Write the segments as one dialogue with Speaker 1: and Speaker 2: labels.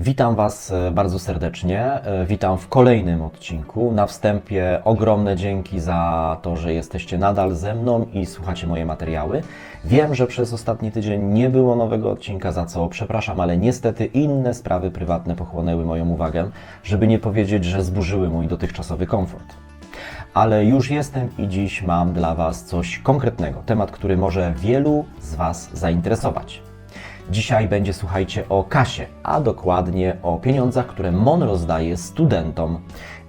Speaker 1: Witam Was e, bardzo serdecznie. E, Witam w kolejnym odcinku. Na wstępie ogromne dzięki za to, że jesteście nadal ze mną i słuchacie moje materiały. Wiem, że przez ostatni tydzień nie było nowego odcinka, za co przepraszam, ale niestety inne sprawy prywatne pochłonęły moją uwagę, żeby nie powiedzieć, że zburzyły mój dotychczasowy komfort. Ale już jestem i dziś mam dla Was coś konkretnego, temat, który może wielu z Was zainteresować. Dzisiaj będzie, słuchajcie, o kasie, a dokładnie o pieniądzach, które MON rozdaje studentom.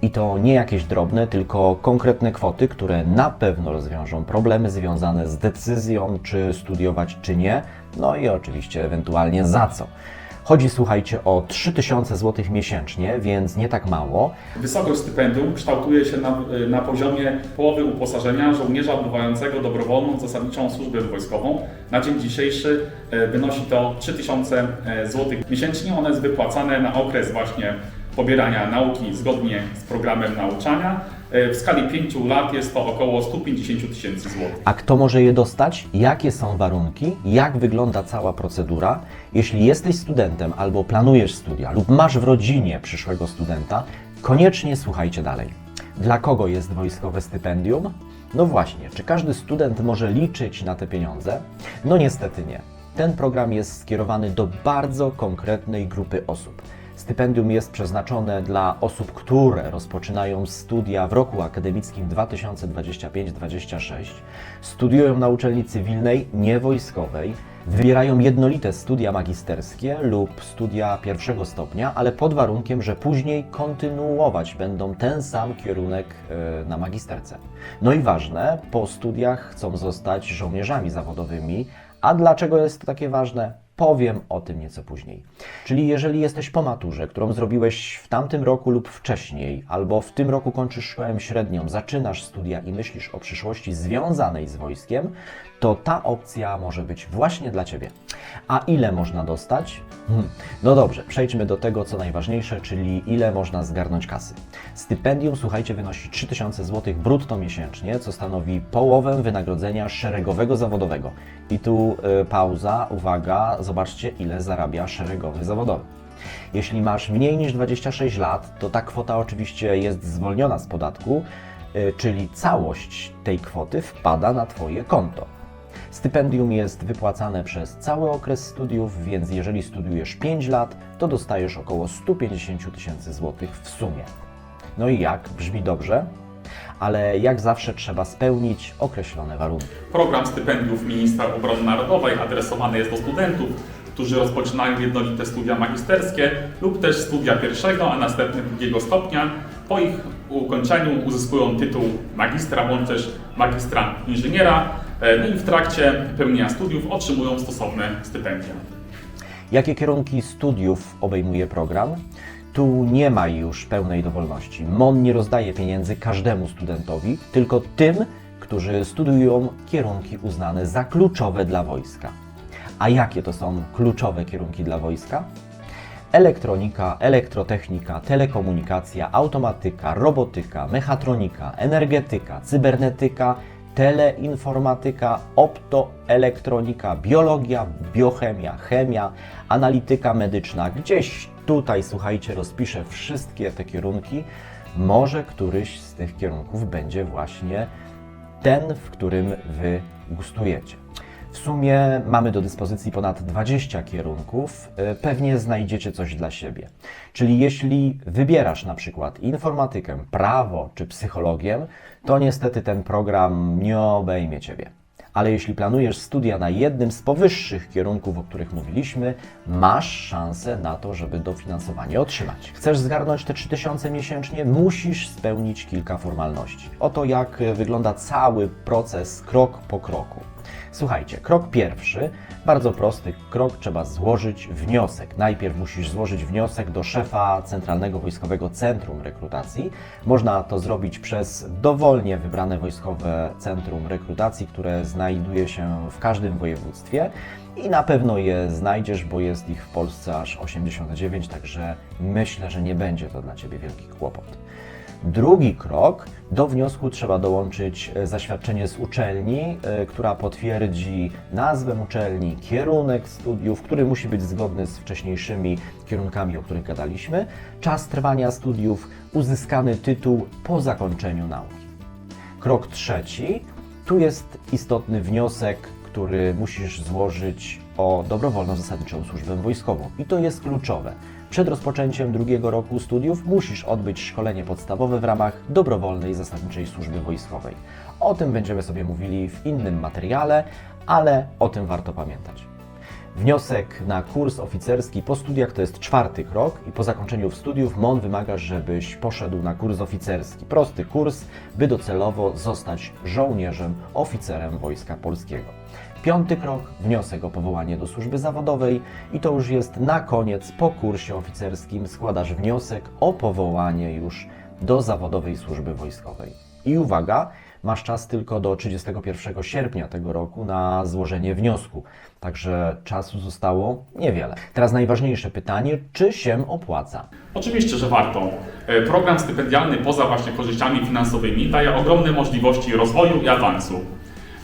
Speaker 1: I to nie jakieś drobne, tylko konkretne kwoty, które na pewno rozwiążą problemy związane z decyzją, czy studiować, czy nie. No i oczywiście ewentualnie za co. Chodzi, słuchajcie, o 3000 zł miesięcznie, więc nie tak mało.
Speaker 2: Wysokość stypendium kształtuje się na, na poziomie połowy uposażenia żołnierza odbywającego dobrowolną zasadniczą służbę wojskową. Na dzień dzisiejszy e, wynosi to 3000 zł miesięcznie. One jest wypłacane na okres właśnie pobierania nauki zgodnie z programem nauczania. E, W skali 5 lat jest to około 150 tysięcy złotych.
Speaker 1: A kto może je dostać? Jakie są warunki? Jak wygląda cała procedura? Jeśli jesteś studentem albo planujesz studia lub masz w rodzinie przyszłego studenta, koniecznie słuchajcie dalej. Dla kogo jest wojskowe stypendium? No właśnie, czy każdy student może liczyć na te pieniądze? No niestety nie. Ten program jest skierowany do bardzo konkretnej grupy osób. Stypendium jest przeznaczone dla osób, które rozpoczynają studia w roku akademickim 2025-26, studiują na uczelni cywilnej, niewojskowej, wybierają jednolite studia magisterskie lub studia pierwszego stopnia, ale pod warunkiem, że później kontynuować będą ten sam kierunek e, na magisterce. No i ważne, po studiach chcą zostać żołnierzami zawodowymi. A dlaczego jest to takie ważne? Powiem o tym nieco później. Czyli jeżeli jesteś po maturze, którą zrobiłeś w tamtym roku lub wcześniej, albo w tym roku kończysz szkołę średnią, zaczynasz studia i myślisz o przyszłości związanej z wojskiem, to ta opcja może być właśnie dla Ciebie. A ile można dostać? Hmm. No dobrze, przejdźmy do tego, co najważniejsze, czyli ile można zgarnąć kasy. Stypendium, słuchajcie, wynosi 3000 zł brutto miesięcznie, co stanowi połowę wynagrodzenia szeregowego zawodowego. I tu y, pauza, uwaga, zobaczcie ile zarabia szeregowy zawodowy. Jeśli masz mniej niż 26 lat, to ta kwota oczywiście jest zwolniona z podatku, y, czyli całość tej kwoty wpada na Twoje konto. Stypendium jest wypłacane przez cały okres studiów, więc jeżeli studiujesz 5 lat, to dostajesz około 150 tysięcy złotych w sumie. No i jak? Brzmi dobrze? Ale jak zawsze trzeba spełnić określone warunki.
Speaker 2: Program stypendiów Ministra Obrony Narodowej adresowany jest do studentów, którzy rozpoczynają jednolite studia magisterskie lub też studia pierwszego, a następnie drugiego stopnia. Po ich ukończeniu uzyskują tytuł magistra bądź też magistra inżyniera, no i w trakcie pełnienia studiów otrzymują stosowne stypendia.
Speaker 1: Jakie kierunki studiów obejmuje program? Tu nie ma już pełnej dowolności. MON nie rozdaje pieniędzy każdemu studentowi, tylko tym, którzy studiują kierunki uznane za kluczowe dla wojska. A jakie to są kluczowe kierunki dla wojska? Elektronika, elektrotechnika, telekomunikacja, automatyka, robotyka, mechatronika, energetyka, cybernetyka, teleinformatyka, optoelektronika, biologia, biochemia, chemia, analityka medyczna. Gdzieś tutaj, słuchajcie, rozpiszę wszystkie te kierunki. Może któryś z tych kierunków będzie właśnie ten, w którym Wy gustujecie. Sumie mamy do dyspozycji ponad 20 kierunków, y, pewnie znajdziecie coś dla siebie. Czyli jeśli wybierasz na przykład informatykę, prawo czy psychologię, to niestety ten program nie obejmie Ciebie. Ale jeśli planujesz studia na jednym z powyższych kierunków, o których mówiliśmy, masz szansę na to, żeby dofinansowanie otrzymać. Chcesz zgarnąć te 3000 miesięcznie? Musisz spełnić kilka formalności. Oto jak wygląda cały proces krok po kroku. Słuchajcie, krok pierwszy, bardzo prosty krok, trzeba złożyć wniosek. Najpierw musisz złożyć wniosek do szefa Centralnego Wojskowego Centrum Rekrutacji. Można to zrobić przez dowolnie wybrane wojskowe centrum rekrutacji, które znajduje się w każdym województwie i na pewno je znajdziesz, bo jest ich w Polsce aż 89, także myślę, że nie będzie to dla Ciebie wielki kłopot. Drugi krok, do wniosku trzeba dołączyć e, zaświadczenie z uczelni, e, która potwierdzi nazwę uczelni, kierunek studiów, który musi być zgodny z wcześniejszymi kierunkami, o których gadaliśmy, czas trwania studiów, uzyskany tytuł po zakończeniu nauki. Krok trzeci, tu jest istotny wniosek, który musisz złożyć o dobrowolną zasadniczą służbę wojskową. I to jest kluczowe. Przed rozpoczęciem drugiego roku studiów musisz odbyć szkolenie podstawowe w ramach dobrowolnej zasadniczej służby wojskowej. O tym będziemy sobie mówili w innym materiale, ale o tym warto pamiętać. Wniosek na kurs oficerski po studiach to jest czwarty krok i po zakończeniu studiów MON wymaga, żebyś poszedł na kurs oficerski. Prosty kurs, by docelowo zostać żołnierzem, oficerem Wojska Polskiego. Piąty krok, wniosek o powołanie do służby zawodowej i to już jest na koniec, po kursie oficerskim składasz wniosek o powołanie już do zawodowej służby wojskowej. I uwaga, masz czas tylko do 31 sierpnia tego roku na złożenie wniosku. Także czasu zostało niewiele. Teraz najważniejsze pytanie, czy się opłaca?
Speaker 2: Oczywiście, że warto. E, Program stypendialny poza właśnie korzyściami finansowymi daje ogromne możliwości rozwoju i awansu.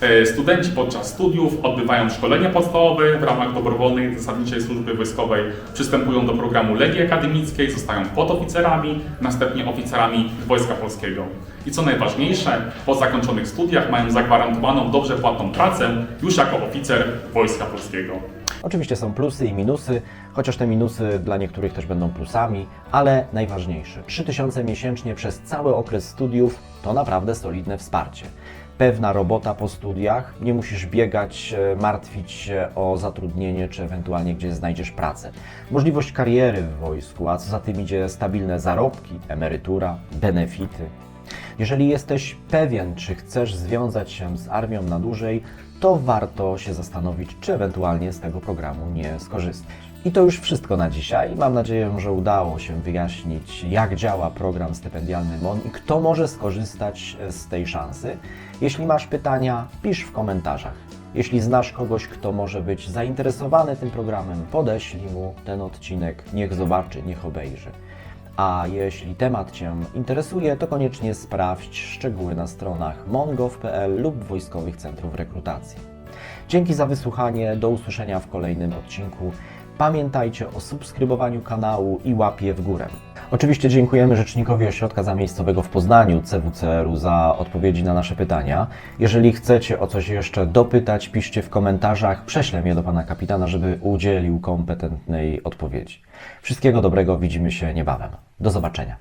Speaker 2: E, Studenci podczas studiów odbywają szkolenie podstawowe w ramach dobrowolnej zasadniczej służby wojskowej, przystępują do programu Legii Akademickiej, zostają podoficerami, następnie oficerami Wojska Polskiego. I co najważniejsze, po zakończonych studiach mają zagwarantowaną dobrze płatną pracę już jako oficer Wojska Polskiego.
Speaker 1: Oczywiście są plusy i minusy, chociaż te minusy dla niektórych też będą plusami, ale najważniejsze 3000 miesięcznie przez cały okres studiów to naprawdę solidne wsparcie. Pewna robota po studiach, nie musisz biegać, e, martwić się o zatrudnienie czy ewentualnie gdzie znajdziesz pracę. Możliwość kariery w wojsku, a co za tym idzie stabilne zarobki, emerytura, benefity. Jeżeli jesteś pewien, czy chcesz związać się z armią na dłużej, to warto się zastanowić, czy ewentualnie z tego programu nie skorzystać. I to już wszystko na dzisiaj. Mam nadzieję, że udało się wyjaśnić, jak działa program stypendialny MON i kto może skorzystać z tej szansy. Jeśli masz pytania, pisz w komentarzach. Jeśli znasz kogoś, kto może być zainteresowany tym programem, podeślij mu ten odcinek, niech zobaczy, niech obejrzy. A jeśli temat Cię interesuje, to koniecznie sprawdź szczegóły na stronach mongov.pl lub Wojskowych Centrów Rekrutacji. Dzięki za wysłuchanie, do usłyszenia w kolejnym odcinku. Pamiętajcie o subskrybowaniu kanału i łapie w górę. Oczywiście dziękujemy Rzecznikowi Ośrodka Zamiejscowego w Poznaniu, CWCR-u, za odpowiedzi na nasze pytania. Jeżeli chcecie o coś jeszcze dopytać, piszcie w komentarzach, prześlę je do Pana Kapitana, żeby udzielił kompetentnej odpowiedzi. Wszystkiego dobrego, widzimy się niebawem. Do zobaczenia.